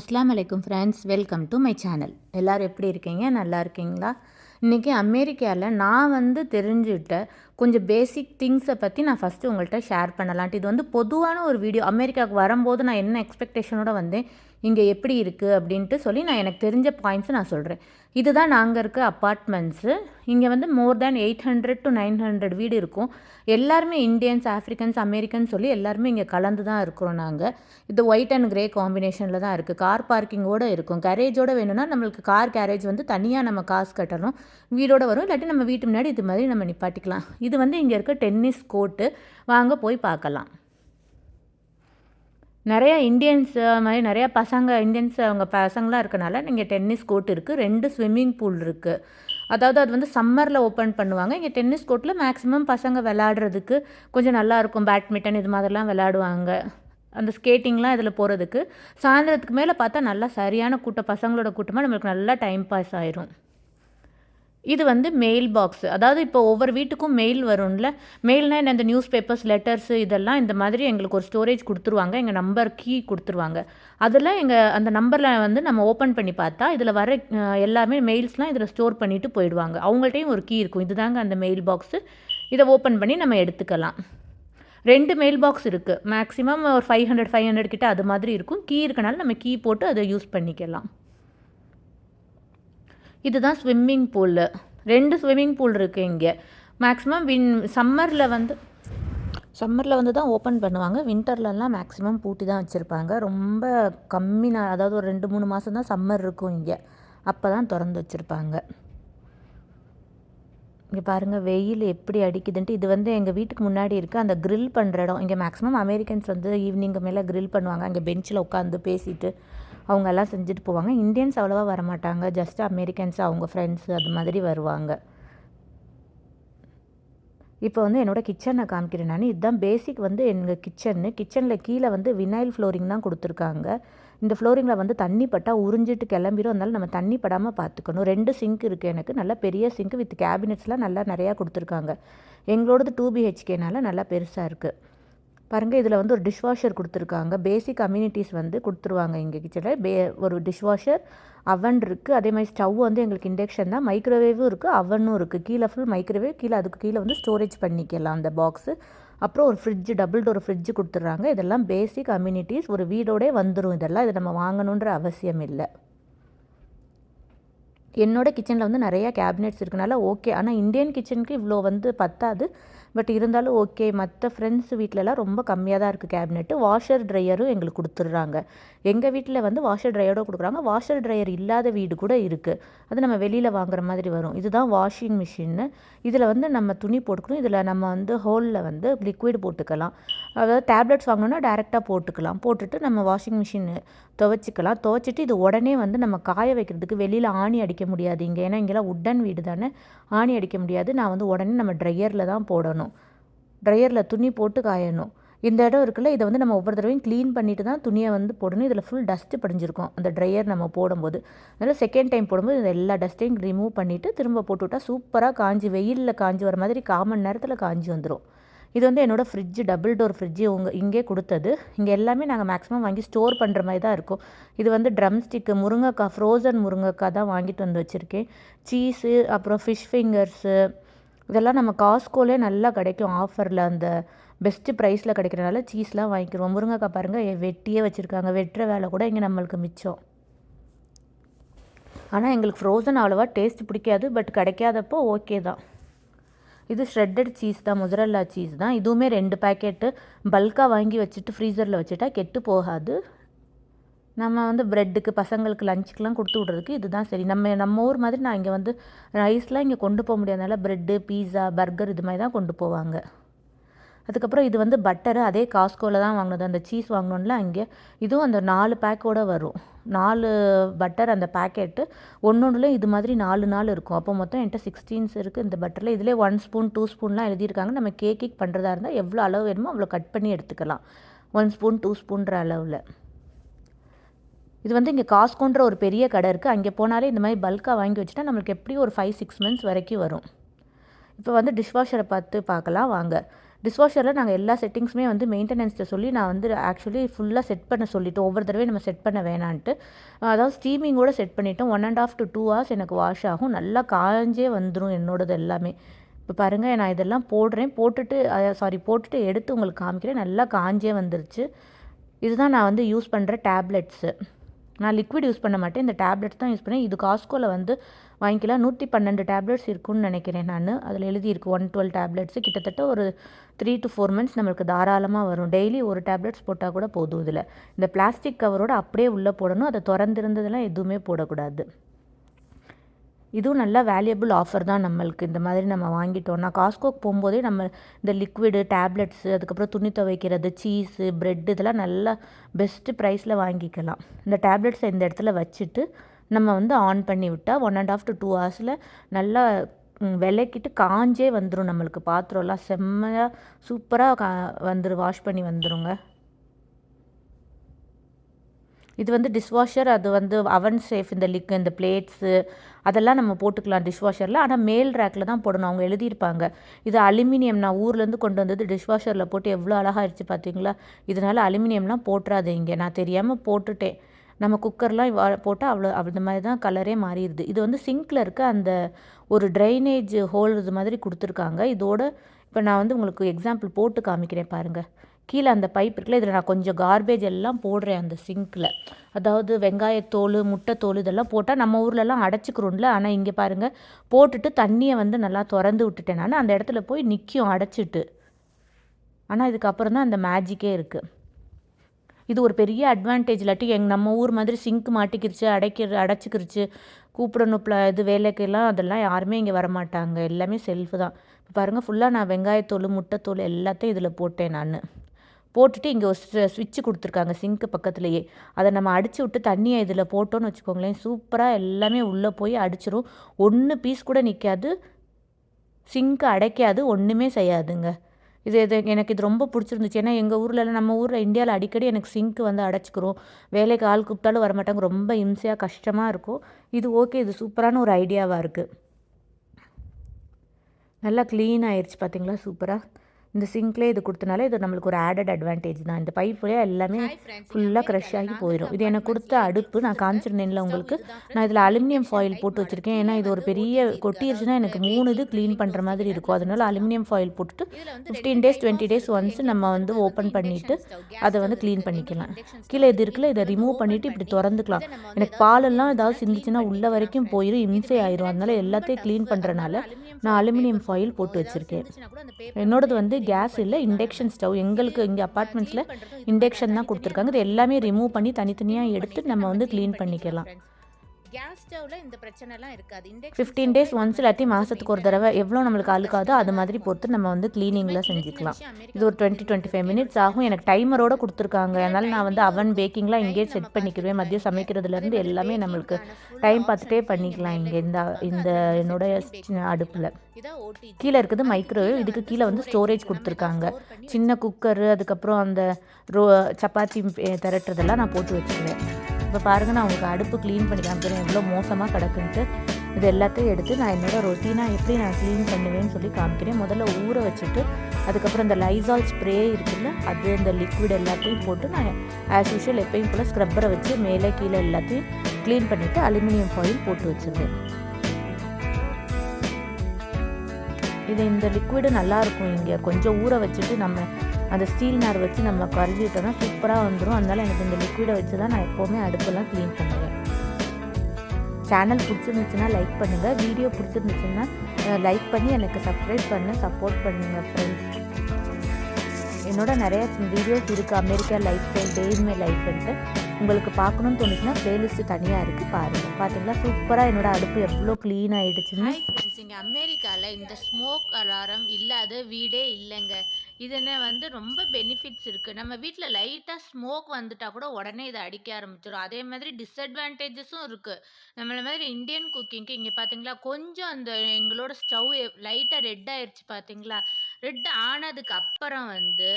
அஸ்லாம் வலைக்கும் friends welcome to my channel. எல்லோரும் எப்படி இருக்கீங்க? நல்லா இருக்கீங்களா? இன்றைக்கி அமெரிக்காவில் நான் வந்து தெரிஞ்சுக்கிட்ட கொஞ்சம் பேசிக் திங்ஸை பற்றி நான் ஃபஸ்ட்டு உங்கள்கிட்ட ஷேர் பண்ணலான்ட்டு. இது வந்து பொதுவான ஒரு வீடியோ அமெரிக்காவுக்கு வரும்போது நான் என்ன எக்ஸ்பெக்டேஷனோட வந்தேன்? இங்கே எப்படி இருக்குது அப்படின்ட்டு சொல்லி நான் எனக்கு தெரிஞ்ச பாயிண்ட்ஸை நான் சொல்கிறேன் இதுதான் நாங்கள் இருக்க அப்பார்ட்மெண்ட்ஸு இங்கே வந்து more than eight hundred to nine hundred வீடு இருக்கும். எல்லாருமே இந்தியன்ஸ் ஆஃப்ரிக்கன்ஸ் அமெரிக்கன் சொல்லி எல்லாருமே இங்கே கலந்து தான் இருக்கிறோம் நாங்கள் இது ஒயிட் அண்ட் கிரே காம்பினேஷனில் தான் இருக்குது கார் பார்க்கிங்கோடு இருக்கும். கேரேஜோடு வேணும்னா நம்மளுக்கு கார் கேரேஜ் வந்து தனியாக நம்ம காசு கட்டணும். வீடோடு வரும். இல்லாட்டி நம்ம வீட்டு முன்னாடி இது மாதிரி நம்ம நிப்பாட்டிக்கலாம். இது வந்து இங்கே இருக்க டென்னிஸ் கோர்ட்டு வாங்க போய் பார்க்கலாம். நிறையா இந்தியன்ஸ் மாதிரி நிறையா பசங்க இந்தியன்ஸ் அவங்க பசங்களாம் இருக்கனால இங்கே டென்னிஸ் கோர்ட் இருக்குது ரெண்டு ஸ்விம்மிங் பூல் இருக்குது அதாவது அது வந்து சம்மரில் ஓப்பன் பண்ணுவாங்க. இங்கே டென்னிஸ் கோர்ட்டில் மேக்ஸிமம் பசங்க விளாடுறதுக்கு கொஞ்சம் நல்லாயிருக்கும் பேட்மிண்டன் இது மாதிரிலாம் விளாடுவாங்க அந்த ஸ்கேட்டிங்லாம் இதில் போகிறதுக்கு சாயந்தரத்துக்கு மேலே பார்த்தா நல்லா சரியான கூட்டம். பசங்களோட கூட்டமாக நம்மளுக்கு நல்லா டைம் பாஸ் ஆயிரும். இது வந்து மெயில் பாக்ஸ் அதாவது இப்போ ஒவ்வொரு வீட்டுக்கும் மெயில் வரும்ல. மெயில்னால் என்ன? இந்த நியூஸ் பேப்பர்ஸ் லெட்டர்ஸ் இதெல்லாம் இந்த மாதிரி எங்களுக்கு ஒரு ஸ்டோரேஜ் கொடுத்துருவாங்க. எங்கள் நம்பர் கீ கொடுத்துருவாங்க. அதில் எங்கள் அந்த நம்பரில் வந்து நம்ம ஓப்பன் பண்ணி பார்த்தா இதில் வர எல்லாமே மெயில்ஸ்லாம் இதில் ஸ்டோர் பண்ணிவிட்டு போயிடுவாங்க. அவங்கள்ட்டையும் ஒரு கீ இருக்கும். இதுதாங்க அந்த மெயில் பாக்ஸு இதை ஓப்பன் பண்ணி நம்ம எடுத்துக்கலாம். ரெண்டு மெயில் பாக்ஸ் இருக்குது மேக்ஸிமம் ஒரு ஃபைவ் ஹண்ட்ரட் ஃபைவ் ஹண்ட்ரட் கிட்ட அது மாதிரி இருக்கும். கீ இருக்கனால நம்ம கீ போட்டு அதை யூஸ் பண்ணிக்கலாம். இதுதான் ஸ்விம்மிங் பூலு ரெண்டு ஸ்விம்மிங் பூல் இருக்குது இங்கே. மேக்ஸிமம் வின் சம்மரில் வந்து சம்மரில் வந்து தான் ஓப்பன் பண்ணுவாங்க. வின்டர்லலாம் மேக்ஸிமம் பூட்டி தான் வச்சுருப்பாங்க. ரொம்ப கம்மி நான் அதாவது ஒரு ரெண்டு மூணு மாதம் தான் சம்மர் இருக்கும் இங்கே. அப்போ தான் திறந்து வச்சுருப்பாங்க. இங்கே பாருங்கள் வெயில் எப்படி அடிக்குதுன்ட்டு. இது வந்து எங்கள் வீட்டுக்கு முன்னாடி இருக்குது அந்த க்ரில் பண்ணுற இடம். இங்கே மேக்ஸிமம் அமெரிக்கன்ஸ் வந்து ஈவினிங்கு மேலே க்ரில் பண்ணுவாங்க. அங்கே பெஞ்சில் உட்காந்து பேசிட்டு. அவங்க எல்லாம் செஞ்சுட்டு போவாங்க. இந்தியன்ஸ் அவ்வளோவா வரமாட்டாங்க. ஜஸ்ட் அமெரிக்கன்ஸ் அவங்க ஃப்ரெண்ட்ஸு அது மாதிரி வருவாங்க. இப்போ வந்து என்னோடய கிச்சனை காமிக்கிறேன் நான். இதுதான் பேசிக் வந்து எங்கள் கிச்சன்னு கிச்சனில் கீழே வந்து வினைல் ஃப்ளோரிங் தான் கொடுத்துருக்காங்க. இந்த ஃப்ளோரிங்கில் வந்து தண்ணி பட்டால் உறிஞ்சிட்டு கிளம்பிடும் அதனால நம்ம தண்ணி படாமல் பார்த்துக்கணும் ரெண்டு சிங்க் இருக்குது எனக்கு. நல்லா பெரிய சிங்க் வித் கேபினெட்ஸ்லாம் நல்லா நிறையா கொடுத்துருக்காங்க. எங்களோடது டூ பிஹெச்கேனால நல்லா பெருசாக இருக்குது பாருங்கள் இதில் வந்து ஒரு டிஷ்வாஷர் கொடுத்துருக்காங்க. பேசிக் கம்யூனிட்டிஸ் வந்து கொடுத்துருவாங்க எங்கள் கிச்சனில் பே ஒரு டிஷ்வாஷர் அவன் இருக்குது அதே மாதிரி ஸ்டவ் வந்து எங்களுக்கு இண்டக்ஷன் தான். மைக்ரோவேவும் இருக்குது அவனும் இருக்குது கீழே ஃபுல் மைக்ரோவேவ் கீழே அதுக்கு கீழே வந்து ஸ்டோரேஜ் பண்ணிக்கலாம் அந்த பாக்ஸு அப்புறம் ஒரு ஃப்ரிட்ஜு டபுள் டோர் ஃப்ரிட்ஜு கொடுத்துட்றாங்க இதெல்லாம் பேசிக் கம்யூனிட்டிஸ் ஒரு வீடோடே வந்துடும் இதெல்லாம். இதை நம்ம வாங்கணுன்ற அவசியம் இல்லை. என்னோடய கிச்சனில் வந்து நிறையா கேபினெட்ஸ் இருக்கனால ஓகே ஆனால் இந்தியன் கிச்சனுக்கு இவ்வளோ வந்து பத்தாது. பட் இருந்தாலும் ஓகே மற்ற ஃப்ரெண்ட்ஸ் வீட்டிலலாம் ரொம்ப கம்மியாக தான் இருக்குது கேபினெட்டு வாஷர் ட்ரையரும் எங்களுக்கு கொடுத்துட்றாங்க. எங்கள் வீட்டில் வந்து வாஷர் ட்ரையரோட கொடுக்குறாங்க. வாஷர் ட்ரையர் இல்லாத வீடு கூட இருக்குது அது நம்ம வெளியில் வாங்குற மாதிரி வரும். இதுதான் வாஷிங் மிஷின்னு இதில் வந்து நம்ம துணி போட்டுக்கணும். இதில் நம்ம வந்து ஹோலில் வந்து லிக்விட் போட்டுக்கலாம். அதாவது டேப்லெட்ஸ் வாங்கணுன்னா டேரெக்டாக போட்டுக்கலாம். போட்டுட்டு நம்ம வாஷிங் மிஷின் துவைச்சிக்கலாம். துவைச்சிட்டு இது உடனே வந்து நம்ம காய வைக்கிறதுக்கு வெளியில் ஆணி அடிக்க முடியாது இங்கே. ஏன்னா இங்கெல்லாம் உட்டன் வீடு தானே. ஆணி அடிக்க முடியாது. நான் வந்து உடனே நம்ம ட்ரையரில் தான் போடணும். ட்ரையரில் துணி போட்டு காயணும். இந்த இடம் இருக்குல்ல இதை வந்து நம்ம ஒவ்வொரு தடவையும் க்ளீன் பண்ணிட்டு தான் துணியை வந்து போடணும். இதில் ஃபுல் டஸ்ட்டு படிஞ்சிருக்கும். அந்த ட்ரையர் நம்ம போடும்போது. அதனால் செகண்ட் டைம் போடும்போது இந்த எல்லா டஸ்ட்டையும் ரிமூவ் பண்ணிவிட்டு திரும்ப போட்டுவிட்டால் சூப்பராக காஞ்சி வெயிலில் காஞ்சி வர மாதிரி காமன் நேரத்தில் காஞ்சி வந்துடும் இது வந்து என்னோடய ஃப்ரிட்ஜு டபுள் டோர் ஃப்ரிட்ஜு உங்கள் இங்கே கொடுத்தது. இங்கே எல்லாமே நாங்கள் மேக்ஸிமம் வாங்கி ஸ்டோர் பண்ணுற மாதிரி தான் இருக்கும். இது வந்து ட்ரம் ஸ்டிக்கு முருங்கைக்காய் ஃப்ரோசன் முருங்கைக்காய் தான் வாங்கிட்டு வந்து வச்சுருக்கேன். சீஸு அப்புறம் ஃபிஷ் ஃபிங்கர்ஸு இதெல்லாம் நம்ம காஸ்கோலே நல்லா கிடைக்கும் ஆஃபரில் அந்த பெஸ்ட்டு ப்ரைஸில் கிடைக்கிறனால சீஸ்லாம் வாங்கிக்கிறோம் முருங்கைக்காய் பாருங்கள் வெட்டியே வச்சுருக்காங்க. வெட்டுற வேலை கூட இங்கே நம்மளுக்கு மிச்சம். ஆனால் எங்களுக்கு ஃப்ரோசன் அவ்வளோவா டேஸ்ட் பிடிக்காது பட் கிடைக்காதப்போ ஓகே தான். இது ஷ்ரெட்டட் சீஸ் தான் முசரல்லா சீஸ் தான். இதுவுமே ரெண்டு பேக்கெட்டு பல்காக வாங்கி வச்சுட்டு ஃப்ரீசரில் வச்சுட்டா கெட்டு போகாது. நம்ம வந்து ப்ரெட்டுக்கு பசங்களுக்கு லஞ்சுக்கெலாம் கொடுத்து விட்றதுக்கு இதுதான் சரி. நம்ம நம்ம ஊர் மாதிரி நான் இங்கே வந்து ரைஸ்லாம் இங்கே கொண்டு போக முடியாதனால ப்ரெட்டு பீஸா பர்கர் இது மாதிரி தான் கொண்டு போவாங்க. அதுக்கப்புறம் இது வந்து பட்டரு அதே காஸ்கோவில் தான் வாங்கினது. அந்த சீஸ் வாங்கினோம்ல அங்கே இதுவும் அந்த நாலு பேக்கோடு வரும். நாலு பட்டர் அந்த பேக்கெட்டு ஒன்று ஒன்றுல இது மாதிரி நாலு நாள் இருக்கும். அப்போ மொத்தம் என்கிட்ட சிக்ஸ்டீன்ஸ் இருக்குது இந்த பட்டரில். இதிலே ஒன் ஸ்பூன் டூ ஸ்பூன்லாம் எழுதியிருக்காங்க. நம்ம கேக் கேக் பண்ணுறதா இருந்தால் எவ்வளோ அளவு வேணுமோ அவ்வளோ கட் பண்ணி எடுத்துக்கலாம். ஒன் ஸ்பூன் டூ ஸ்பூன்ற அளவில். இது வந்து இங்கே காஸ்கோன்ற ஒரு பெரிய கடை இருக்குது அங்கே போனாலே இந்த மாதிரி பல்காக வாங்கி வச்சுட்டா நம்மளுக்கு எப்படியும் ஒரு ஃபைவ் சிக்ஸ் மந்த்ஸ் வரைக்கும் வரும். இப்போ வந்து டிஷ்வாஷரை பார்த்து பார்க்கலாம். வாங்க. டிஷ்வாஷரில் நாங்கள் எல்லா செட்டிங்ஸுமே வந்து மெயின்டெனன்ஸ்ட்டை சொல்லி நான் வந்து ஆக்சுவலி ஃபுல்லாக செட் பண்ண சொல்லிட்டோம். ஒவ்வொரு தடவையும் நம்ம செட் பண்ண வேணான்ட்டு. அதாவது ஸ்டீமிங்கோட செட் பண்ணிட்டோம். One and half to two hours எனக்கு வாஷ் ஆகும். நல்லா காஞ்சே வந்துடும் என்னோடது எல்லாமே. இப்போ பாருங்கள் நான் இதெல்லாம் போடுறேன். போட்டுட்டு சாரி போட்டுட்டு எடுத்து உங்களுக்கு காமிக்கிறேன். நல்லா காஞ்சே வந்துருச்சு. இதுதான் நான் வந்து யூஸ் பண்ணுற டேப்லெட்ஸு நான் லிக்விட் யூஸ் பண்ண மாட்டேன். இந்த டேப்லெட்ஸ் தான் யூஸ் பண்ணேன் இது காஸ்கோவில் வந்து வாங்கிக்கலாம். நூற்றி பன்னெண்டு டேப்லெட்ஸ் இருக்குன்னு நினைக்கிறேன் நான். அதில் எழுதியிருக்கு ஒன் டுவெல் டேப்லெட்ஸு கிட்டத்தட்ட ஒரு த்ரீ டு ஃபோர் மந்த்ஸ் நம்மளுக்கு தாராளமாக வரும். டெய்லி ஒரு டேப்லெட்ஸ் போட்டால் கூட போதும் இதில். இந்த பிளாஸ்டிக் கவரோடு அப்படியே உள்ளே போடணும். அதை திறந்திருந்ததெல்லாம் எதுவுமே போடக்கூடாது. இதுவும் நல்ல வேல்யூபிள் ஆஃபர் தான் நம்மளுக்கு. இந்த மாதிரி நம்ம வாங்கிட்டோம்னா காஸ்கோக்கு போகும்போதே நம்ம இந்த லிக்விடு டேப்லெட்ஸு அதுக்கப்புறம் துணி துவைக்கிறது சீஸு ப்ரெட் இதெல்லாம் நல்லா பெஸ்ட்டு ப்ரைஸில் வாங்கிக்கலாம். இந்த டேப்லெட்ஸை இந்த இடத்துல வச்சுட்டு நம்ம வந்து ஆன் பண்ணி விட்டால் one and half to two ஹவர்ஸில் நல்லா விளக்கிட்டு காஞ்சே வந்துடும் நம்மளுக்கு பாத்திரம்லாம். செம்மையாக சூப்பராக கா வந்துடும் வாஷ் பண்ணி வந்துடுங்க இது வந்து டிஷ்வாஷர் அது வந்து அவன் சேஃப் இந்த லிக் இந்த பிளேட்ஸு அதெல்லாம் நம்ம போட்டுக்கலாம் டிஷ்வாஷரில் ஆனால் மேல் ரேக்கில் தான் போடணும். அவங்க எழுதியிருப்பாங்க. இது அலுமினியம் நான் ஊர்லேருந்து கொண்டு வந்தது டிஷ்வாஷரில் போட்டு எவ்வளோ அழகாகிடுச்சு பார்த்தீங்களா இதனால் அலுமினியம்லாம் போட்டுறாதீங்க. நான் தெரியாமல் போட்டுட்டேன். நம்ம குக்கர்லாம் போட்டால் அவ்வளோ அந்த மாதிரி தான் கலரே மாறிடுது. இது வந்து சிங்க்கில் இருக்க அந்த ஒரு ட்ரைனேஜ் ஹோல் இது மாதிரி கொடுத்துருக்காங்க. இதோட இப்போ நான் வந்து உங்களுக்கு எக்ஸாம்பிள் போட்டு காமிக்கிறேன் பாருங்கள் கீழே அந்த பைப் இருக்குல்ல இதில் நான் கொஞ்சம் கார்பேஜ் எல்லாம் போடுறேன் அந்த சிங்க்கில் அதாவது வெங்காயத்தோல் முட்டைத்தோல் இதெல்லாம் போட்டால் நம்ம ஊர்லலாம் அடைச்சிக்கிறோம்ல. ஆனால் இங்கே பாருங்கள் போட்டுட்டு தண்ணியை வந்து நல்லா திறந்து விட்டுட்டேன் நான். அந்த இடத்துல போய் நிற்கும் அடைச்சிட்டு. ஆனால் இதுக்கப்புறம் தான் அந்த மேஜிக்கே இருக்குது இது ஒரு பெரிய அட்வான்டேஜ் இல்லாட்டி எங் நம்ம ஊர் மாதிரி சிங்க் மாட்டிக்கிருச்சு அடைக்கிற அடைச்சிக்கிருச்சு கூப்பிடணும் ப்ள இது வேலைக்கெல்லாம் அதெல்லாம் யாருமே இங்கே வரமாட்டாங்க. எல்லாமே செல்ஃபு தான். இப்போ பாருங்கள் ஃபுல்லாக நான் வெங்காயத்தோல் முட்டைத்தோல் எல்லாத்தையும் இதில் போட்டேன் நான். போட்டுட்டு இங்கே ஒரு ஸ்விட்ச்சு கொடுத்துருக்காங்க சிங்க்கு பக்கத்துலேயே. அதை நம்ம அடித்து விட்டு தண்ணியை இதில் போட்டோன்னு வச்சுக்கோங்களேன் சூப்பராக எல்லாமே உள்ளே போய் அடிச்சிரும். ஒன்று பீஸ் கூட நிற்காது சிங்க்கு அடைக்காது ஒன்றுமே செய்யாதுங்க. இது இது எனக்கு இது ரொம்ப பிடிச்சிருந்துச்சு. ஏன்னா எங்கள் ஊரில் நம்ம ஊரில் இந்தியாவில் அடிக்கடி எனக்கு சிங்க்கு வந்து அடைச்சிக்கிறோம். வேலைக்கு ஆள் கூப்பிட்டாலும் வரமாட்டாங்க. ரொம்ப இம்சையாக கஷ்டமாக இருக்கும். இது ஓகே இது சூப்பரான ஒரு ஐடியாவாக இருக்குது நல்லா க்ளீன் ஆயிடுச்சு பார்த்தீங்களா சூப்பராக இந்த சிங்க்லேயே இது கொடுத்தனால இது நம்மளுக்கு ஒரு ஆடட் அட்வான்டேஜ் தான். இந்த பைப்லேயே எல்லாமே ஃபுல்லாக க்ரஷ் ஆகி போயிடும் இது எனக்கு கொடுத்த அடுப்பு நான் காமிச்சிருந்தேன்ல உங்களுக்கு. நான் இதில் அலுமினியம் ஃபாயில் போட்டு வச்சுருக்கேன். ஏன்னா இது ஒரு பெரிய கொட்டிருச்சுன்னா எனக்கு மூணு இது க்ளீன் பண்ணுற மாதிரி இருக்கும். அதனால அலுமினியம் ஃபாயில் போட்டுட்டு fifteen days twenty days once நம்ம வந்து ஓப்பன் பண்ணிவிட்டு அதை வந்து க்ளீன் பண்ணிக்கலாம். கீழே இது இருக்குல்ல இதை ரிமூவ் பண்ணிவிட்டு இப்படி திறந்துக்கலாம். எனக்கு பாலெல்லாம் ஏதாவது சிந்திச்சுன்னா உள்ள வரைக்கும் போயிடும் இம்சை ஆயிரும். அதனால எல்லாத்தையும் க்ளீன் பண்ணுறனால நான் அலுமினியம் ஃபாயில் போட்டு வச்சுருக்கேன். என்னோடது வந்து கேஸ் இல்லை இண்டக்ஷன் ஸ்டவ் எங்களுக்கு இங்கே அப்பார்ட்மெண்ட்ஸில் இண்டக்ஷன் தான் கொடுத்துருக்காங்க. இது எல்லாமே ரிமூவ் பண்ணி தனித்தனியாக எடுத்து நம்ம வந்து க்ளீன் பண்ணிக்கலாம். கேஸ் ஸ்டவ்ல இந்த பிரச்சனைலாம் இருக்காது. ஃபிஃப்டீன் டேஸ் ஒன்ஸ் இல்லாட்டி மாதத்துக்கு ஒரு தடவை எவ்வளோ நம்மளுக்கு அழுக்காதோ அது மாதிரி பொறுத்து நம்ம வந்து க்ளீனிங்கில் செஞ்சுக்கலாம். இது ஒரு டுவெண்ட்டி டுவெண்ட்டி ஃபைவ் மினிட்ஸ் ஆகும். எனக்கு டைமரோட கொடுத்துருக்காங்க. அதனால் நான் வந்து அவன் பேக்கிங்லாம் இங்கேயே செட் பண்ணிக்கிடுவேன் மதியம் சமைக்கிறதுலேருந்து எல்லாமே நம்மளுக்கு டைம் பார்த்துட்டே பண்ணிக்கலாம். இங்கே இந்த இந்த என்னோட அடுப்பில். கீழே இருக்குது மைக்ரோவேவ் இதுக்கு கீழே வந்து ஸ்டோரேஜ் கொடுத்துருக்காங்க. சின்ன குக்கரு அதுக்கப்புறம் அந்த ரோ சப்பாத்தி திரட்டுறதெல்லாம் நான் போட்டு வச்சுருவேன் இப்போ பாருங்கள் நான் உங்களுக்கு அடுப்பு க்ளீன் பண்ணி காமிக்கிறேன் எவ்வளோ மோசமாக கிடக்குன்ட்டு. இது எல்லாத்தையும் எடுத்து நான் என்னோட ரொட்டீனாக எப்படி நான் க்ளீன் பண்ணுவேன்னு சொல்லி காமிக்கிறேன். முதல்ல ஊற வச்சுட்டு அதுக்கப்புறம் இந்த லைசால் ஸ்ப்ரே இருக்குல்ல அது இந்த லிக்விட் எல்லாத்தையும் போட்டு நான் ஆஸ் யூஷுவல் எப்பயும் போல் ஸ்க்ரப்பரை வச்சு மேலே கீழே எல்லாத்தையும் க்ளீன் பண்ணிவிட்டு அலுமினியம் ஃபாயில் போட்டு வச்சுருவேன். இது இந்த லிக்விடு நல்லாயிருக்கும். இங்கே கொஞ்சம் ஊற வச்சுட்டு நம்ம அந்த ஸ்டீல் நார் வச்சு நம்ம கழுவி விட்டோம்னா சூப்பராக வந்துடும் அதனால எனக்கு இந்த லிக்விடை வச்சு தான் நான் எப்போவுமே அடுப்பெல்லாம் க்ளீன் பண்ணுவேன். சேனல் பிடிச்சிருந்துச்சுன்னா லைக் பண்ணுங்கள் வீடியோ பிடிச்சிருந்துச்சுன்னா லைக் பண்ணி எனக்கு சப்ஸ்கிரைப் பண்ண சப்போர்ட் பண்ணுங்கள் ஃப்ரெண்ட்ஸ் என்னோட நிறைய வீடியோஸ் இருக்குது America lifestyle day in my லைஃப்ன்ட்டு உங்களுக்கு பார்க்கணும்னு தோணுச்சுன்னா பிளேலிஸ்ட்டு தனியாக இருக்குது பாருங்கள் பார்த்தீங்களா சூப்பராக என்னோடய அடுப்பு எவ்வளோ க்ளீன் ஆகிடுச்சுன்னு இங்கே அமெரிக்காவில் இந்த ஸ்மோக் அலாரம் இல்லாத வீடே இல்லைங்க. இதனை வந்து ரொம்ப பெனிஃபிட்ஸ் இருக்குது நம்ம வீட்டில் லைட்டாக ஸ்மோக் வந்துட்டால் கூட உடனே இதை அடிக்க ஆரம்பிச்சிடும் அதே மாதிரி டிஸ்அட்வான்டேஜஸும் இருக்குது நம்மள மாதிரி இந்தியன் குக்கிங்க்கு இங்கே பார்த்தீங்களா கொஞ்சம் அந்த எங்களோட ஸ்டவ் லைட்டாக ரெட் ஆயிடுச்சு பார்த்தீங்களா ரெட் ஆனதுக்கு அப்புறம் வந்து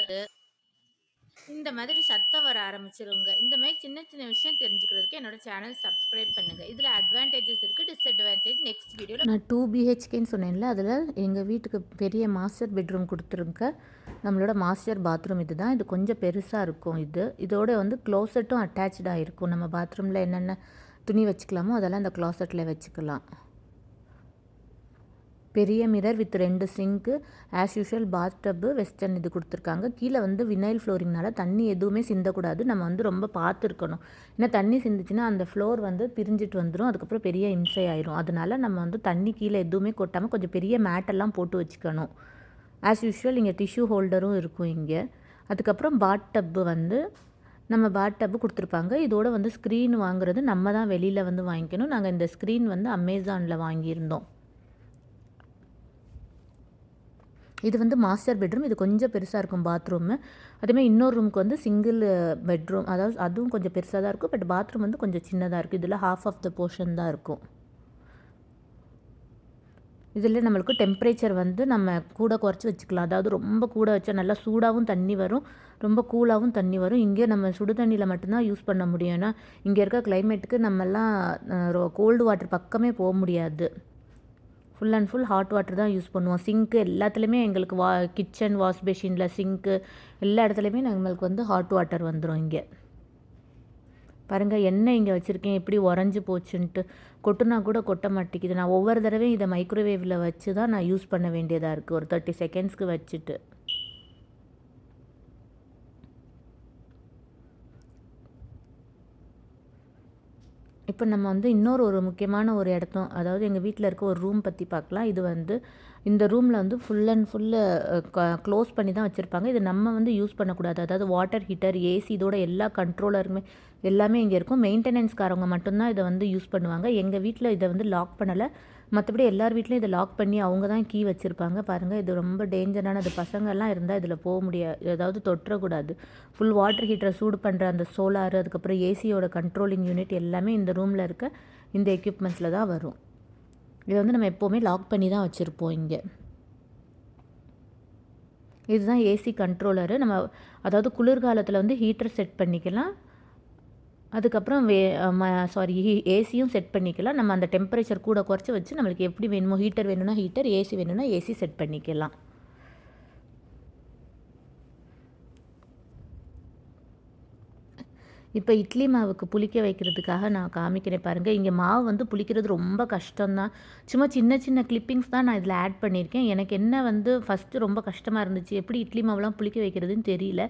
இந்த மாதிரி சத்தம் வர ஆரம்பிச்சிருங்க. இந்த மாதிரி சின்ன சின்ன விஷயம் தெரிஞ்சுக்கிறதுக்கு என்னோட சேனல் சப்ஸ்கிரைப் பண்ணுங்கள் இதில் அட்வான்டேஜஸ் இருக்குது டிஸ்அட்வான்டேஜ் நெக்ஸ்ட் வீடியோவில் நான் டூ பிஹெச்கேன்னு சொன்னேன்ல அதில் எங்கள் வீட்டுக்கு பெரிய மாஸ்டர் பெட்ரூம் கொடுத்துருக்க நம்மளோட மாஸ்டர் பாத்ரூம் இது தான் இது கொஞ்சம் பெருசாக இருக்கும் இது. இதோட வந்து க்ளோசட்டும் அட்டாச்சாக இருக்கும். நம்ம பாத்ரூமில் என்னென்ன துணி வச்சுக்கலாமோ அதெல்லாம் அந்த க்ளாசெட்டில் வச்சுக்கலாம். பெரிய மிரர் வித் ரெண்டு சிங்க்கு ஆஸ் யூஷுவல் பாத் டப்பு வெஸ்டர்ன் இது கொடுத்துருக்காங்க. கீழே வந்து வினைல் ஃப்ளோரிங்னால தண்ணி எதுவுமே சிந்தக்கூடாது. நம்ம வந்து ரொம்ப பார்த்துருக்கணும். ஏன்னா தண்ணி சிந்துச்சுன்னா அந்த ஃப்ளோர் வந்து பிரிஞ்சிட்டு வந்துடும் அதுக்கப்புறம் பெரிய இம்சை ஆயிரும். அதனால நம்ம வந்து தண்ணி கீழே எதுவுமே கொட்டாமல் கொஞ்சம் பெரிய மேட்டெல்லாம் போட்டு வச்சுக்கணும். ஆஸ் யூஷுவல் இங்கே டிஷ்யூ ஹோல்டரும் இருக்கும் இங்கே. அதுக்கப்புறம் பாத் டப்பு வந்து நம்ம பாத் டப்பு கொடுத்துருப்பாங்க. இதோட வந்து ஸ்க்ரீன் வாங்குறது நம்ம தான் வெளியில் வந்து வாங்கிக்கணும். நாங்கள் இந்த ஸ்க்ரீன் வந்து அமேசானில் வாங்கியிருந்தோம். இது வந்து மாஸ்டர் பெட்ரூம் இது கொஞ்சம் பெருசாக இருக்கும் பாத்ரூமு அதேமாதிரி இன்னொரு ரூமுக்கு வந்து சிங்கிள் பெட்ரூம் அதாவது அதுவும் கொஞ்சம் பெருசாக தான் இருக்கும் பட் பாத்ரூம் வந்து கொஞ்சம் சின்னதாக இருக்கும். இதில் ஹாஃப் ஆஃப் த போர்ஷன் தான் இருக்கும். இதில் நம்மளுக்கு டெம்பரேச்சர் வந்து நம்ம கூட குறைச்சி வச்சுக்கலாம். அதாவது ரொம்ப கூட வச்சா நல்லா சூடாகவும் தண்ணி வரும் ரொம்ப கூலாகவும் தண்ணி வரும். இங்கே நம்ம சுடு தண்ணியில் மட்டும்தான் யூஸ் பண்ண முடியும். ஏன்னா இங்கே இருக்க கிளைமேட்டுக்கு நம்மலாம் கோல்டு வாட்டர் பக்கமே போக முடியாது. Full and full hot water தான் யூஸ் பண்ணுவோம். சிங்க்கு எல்லாத்துலேயுமே எங்களுக்கு வா கிச்சன் வாஷ் பேஷினில் சிங்க்கு எல்லா இடத்துலையுமே நம்மளுக்கு வந்து ஹாட் வாட்டர் வந்துடும் இங்கே. பாருங்கள் எண்ணெய் இங்கே வச்சுருக்கேன். எப்படி உறைஞ்சி போச்சுன்ட்டு கொட்டுனா கூட கொட்ட மாட்டேங்குது. நான் ஒவ்வொரு தடவையும் இதை மைக்ரோவேவில் வச்சு தான் நான் யூஸ் பண்ண வேண்டியதாக இருக்குது ஒரு தேர்ட்டி செகண்ட்ஸ்க்கு வச்சுட்டு. இப்போ நம்ம வந்து இன்னொரு ஒரு முக்கியமான ஒரு இடத்தம் அதாவது எங்கள் வீட்டில் இருக்க ஒரு ரூம் பற்றி பார்க்கலாம். இது வந்து இந்த ரூமில் வந்து ஃபுல் அண்ட் ஃபுல்லு க்ளோஸ் பண்ணி தான் வச்சுருப்பாங்க. இது நம்ம வந்து யூஸ் பண்ணக்கூடாது. அதாவது வாட்டர் ஹீட்டர் ஏசி இதோட எல்லா கண்ட்ரோலருமே எல்லாமே இங்கே இருக்கும். மெயின்டெனன்ஸ்காரவங்க மட்டும்தான் இதை வந்து யூஸ் பண்ணுவாங்க. எங்கள் வீட்டில் இதை வந்து லாக் பண்ணலை. மற்றபடி எல்லார் வீட்லேயும் இதை லாக் பண்ணி அவங்க தான் கீ வச்சுருப்பாங்க. பாருங்கள் இது ரொம்ப டேஞ்சரானது பசங்கள்லாம் இருந்தால் இதில் போக முடியாது ஏதாவது தொற்றக்கூடாது. ஃபுல் வாட்டர் ஹீட்டரை சூடு பண்ணுற அந்த சோலார் அதுக்கப்புறம் ஏசியோட கண்ட்ரோலிங் யூனிட் எல்லாமே இந்த ரூமில் இருக்க இந்த எக்யூப்மெண்ட்ஸில் தான் வரும். இதை வந்து நம்ம எப்போவுமே லாக் பண்ணி தான் வச்சுருப்போம் இங்கே. இதுதான் ஏசி கண்ட்ரோலரு நம்ம அதாவது குளிர்காலத்தில் வந்து ஹீட்டர் செட் பண்ணிக்கலாம். அதுக்கப்புறம் வே ம சாரி ஏசியும் செட் பண்ணிக்கலாம். நம்ம அந்த டெம்பரேச்சர் கூட குறைச்சி வச்சு நம்மளுக்கு எப்படி வேணுமோ ஹீட்டர் வேணும்னா ஹீட்டர் ஏசி வேணும்னா ஏசி செட் பண்ணிக்கலாம். இப்போ இட்லி மாவுக்கு புளிக்க வைக்கிறதுக்காக நான் காமிக்கிறேன் பாருங்கள் இங்கே மாவு வந்து புளிக்கிறது ரொம்ப கஷ்டம்தான். சும்மா சின்ன சின்ன கிளிப்பிங்ஸ் தான் நான் இதில் ஆட் பண்ணியிருக்கேன். எனக்கு என்ன வந்து ஃபஸ்ட்டு ரொம்ப கஷ்டமாக இருந்துச்சு. எப்படி இட்லி மாவுலாம் புளிக்க வைக்கிறதுன்னு தெரியல.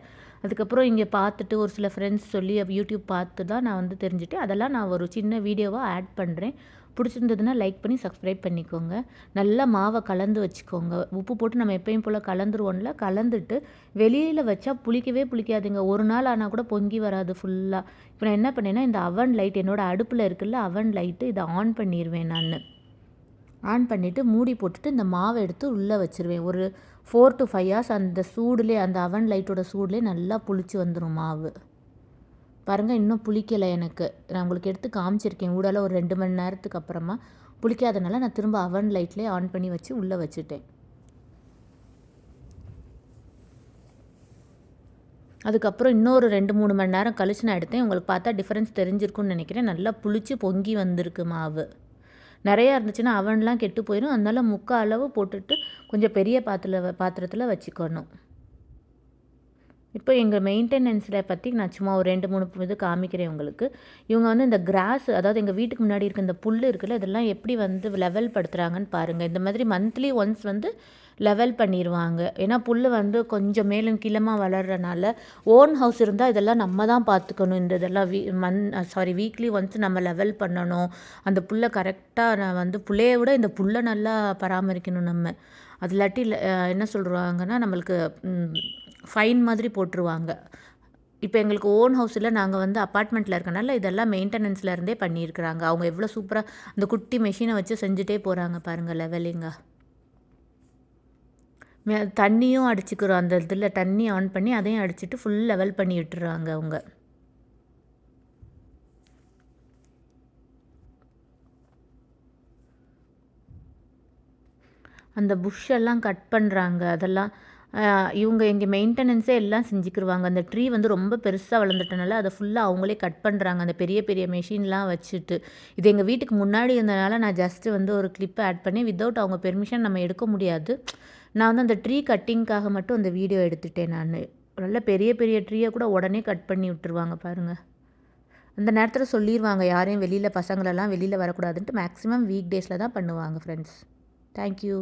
அதுக்கப்புறம் இங்கே பார்த்துட்டு ஒரு சில ஃப்ரெண்ட்ஸ் சொல்லி யூடியூப் பார்த்து தான் நான் வந்து தெரிஞ்சுட்டு அதெல்லாம் நான் ஒரு சின்ன வீடியோவாக ஆட் பண்ணுறேன் பிடிச்சிருந்ததுன்னா லைக் பண்ணி சப்ஸ்கிரைப் பண்ணிக்கோங்க. நல்லா மாவை கலந்து வச்சுக்கோங்க. உப்பு போட்டு நம்ம எப்பயும் போல் கலந்துருவோம்ல? கலந்துட்டு வெளியில் வச்சா புளிக்கவே புளிக்காதுங்க. ஒரு நாள் ஆனால் கூட பொங்கி வராது ஃபுல்லாக இப்போ நான் என்ன பண்ணேன்னா இந்த அவன் லைட் என்னோடய அடுப்பில் இருக்குல்ல அவன் லைட்டு இதை ஆன் பண்ணிடுவேன் நான். ஆன் பண்ணிவிட்டு மூடி போட்டுட்டு இந்த மாவை எடுத்து உள்ளே வச்சுருவேன். ஒரு ஃபோர் டு ஃபைவ் ஹவர்ஸ் அந்த சூடுலேயே அந்த அவன் லைட்டோட சூடுலேயே நல்லா புளிச்சு வந்துடும் மாவு. பாருங்கள் இன்னும் புளிக்கலை எனக்கு. நான் உங்களுக்கு எடுத்து காமிச்சிருக்கேன். ஊடால ஒரு ரெண்டு மணி நேரத்துக்கு அப்புறமா. புளிக்காதனால நான் திரும்ப அவன் லைட்லேயே ஆன் பண்ணி வச்சு உள்ளே வச்சுட்டேன். அதுக்கப்புறம் இன்னொரு ரெண்டு மூணு மணி நேரம் கழிச்சு நான் எடுத்தேன். உங்களுக்கு பார்த்தா டிஃப்ரென்ஸ் தெரிஞ்சிருக்கும்னு நினைக்கிறேன். நல்லா புளிச்சு பொங்கி வந்திருக்கு மாவு. நிறையா இருந்துச்சுன்னா அவன்லாம் கெட்டு போயிடும் அதனால முக்கால் அளவு போட்டுட்டு கொஞ்சம் பெரிய பாத்திர பாத்திரத்தில் வச்சுக்கணும். இப்போ எங்கள் மெயின்டெனன்ஸில் பற்றி நான் சும்மா ஒரு ரெண்டு மூணு இது காமிக்கிறேன் உங்களுக்கு. இவங்க வந்து இந்த கிராஸ் அதாவது எங்கள் வீட்டுக்கு முன்னாடி இருக்க இந்த புல் இருக்குல்ல இதெல்லாம் எப்படி வந்து லெவல் படுத்துகிறாங்கன்னு பாருங்கள் இந்த மாதிரி மந்த்லி ஒன்ஸ் வந்து லெவல் பண்ணிடுவாங்க ஏன்னா புல் வந்து கொஞ்சம் மேலும் கீழமாக வளர்கிறனால ஓன் ஹவுஸ் இருந்தால் இதெல்லாம் நம்ம தான் பார்த்துக்கணும் இந்த இதெல்லாம் வீ மந் சாரி வீக்லி ஒன்ஸ் நம்ம லெவல் பண்ணணும். அந்த புல்லை கரெக்டாக நான் வந்து புள்ளையை விட இந்த புல்லை நல்லா பராமரிக்கணும் நம்ம. அது இல்லாட்டி என்ன சொல்கிறாங்கன்னா நம்மளுக்கு ஃபைன் மாதிரி போட்டுருவாங்க. இப்போ எங்களுக்கு ஓன் ஹவுஸில் நாங்கள் வந்து அப்பார்ட்மெண்ட்டில் இருக்கனால இதெல்லாம் மெயின்டெனன்ஸில் இருந்தே பண்ணியிருக்கிறாங்க. அவங்க எவ்வளோ சூப்பராக அந்த குட்டி மெஷினை வச்சு செஞ்சுட்டே போகிறாங்க பாருங்கள் லெவலிங்க. மே தண்ணியும் அடிச்சுக்கிறோம். அந்த இதில் தண்ணி ஆன் பண்ணி அதையும் அடிச்சுட்டு ஃபுல் லெவல் பண்ணி விட்டுறாங்க அவங்க. அந்த புஷ்ஷெல்லாம் கட் பண்ணுறாங்க அதெல்லாம் இவங்க இங்கே மெயின்டெனன்ஸே எல்லாம் செஞ்சுக்கிருவாங்க. அந்த ட்ரீ வந்து ரொம்ப பெருசாக வளர்ந்துட்டனால அதை ஃபுல்லாக அவங்களே கட் பண்ணுறாங்க அந்த பெரிய பெரிய மெஷின்லாம் வச்சுட்டு. இது எங்கள் வீட்டுக்கு முன்னாடி இருந்தனால நான் ஜஸ்ட்டு வந்து ஒரு கிளிப்பை ஆட் பண்ணி வித்தவுட் அவங்க பெர்மிஷன் நம்ம எடுக்க முடியாது. நான் வந்து அந்த ட்ரீ கட்டிங்க்காக மட்டும் அந்த வீடியோ எடுத்துட்டேன் நான். நல்ல பெரிய பெரிய ட்ரீயை கூட உடனே கட் பண்ணி விட்டுருவாங்க பாருங்கள் அந்த நேரத்தில் சொல்லிடுவாங்க யாரையும் வெளியில் பசங்களெல்லாம் வெளியில் வரக்கூடாதுன்ட்டு மேக்ஸிமம் வீக் டேஸில் தான் பண்ணுவாங்க ஃப்ரெண்ட்ஸ் தேங்க்யூ